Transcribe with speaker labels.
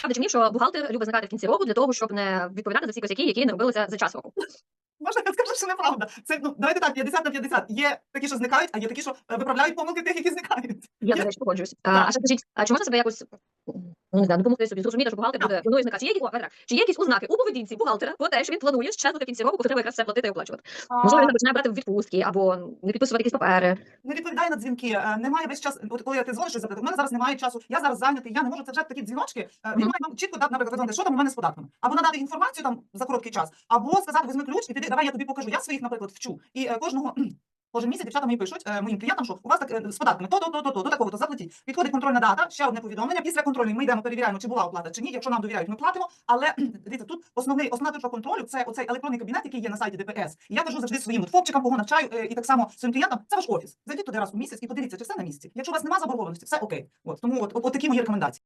Speaker 1: Правда чи ні, що бухгалтер любить зникати в кінці року для того, щоб не відповідати за всі косяки, які не робилися за час року.
Speaker 2: Можна скажу, що неправда. Це ну давайте так, 50 на 50. Є такі, що зникають, а є такі, що е, виправляють помилки тих, які зникають.
Speaker 1: Я, до речі, погоджуюсь. А ще скажіть, а чи можна себе якось ну, не знаю, допомогти собі зрозуміти, що бухгалтер буде? Чи є, які- о, так. чи є якісь ознаки у поведінці бухгалтера про те, що він планує щезнути в кінці року, коли треба якраз все платити і оплачувати? Можливо, він починає брати відпустки або не підписувати якісь папери.
Speaker 2: не відповідає на дзвінки, е, немає весь час. От коли ти дзвониш запитати, у мене зараз немає часу, я зараз зайнятий, я не можу. Це вже такі дзвіночки. е, Він має вам чітко дати, наприклад, що там у мене з податками, або надати інформацію там за короткий час, або сказати, візьми ключ і піди, давай я тобі покажу. Я своїх, наприклад, вчу. І е, кожного. Кожен місяць дівчата мені пишуть е, моїм клієнтам, що у вас так е, з податками то, то, то, то, до такого, то заплатіть. Підходить контрольна дата, ще одне повідомлення. Після контрольної ми йдемо, перевіряємо, чи була оплата чи ні. Якщо нам довіряють, ми платимо. Але дивіться, тут основний основна точка контролю це оцей електронний кабінет, який є на сайті ДПС. І я кажу завжди своїм от хлопчикам, кого навчаю, е, і так само своїм клієнтам. Це ваш офіс. Зайдіть туди раз у місяць і подивіться, чи все на місці. Якщо у вас немає заборгованості, все окей. От тому от, от, от такі мої рекомендації.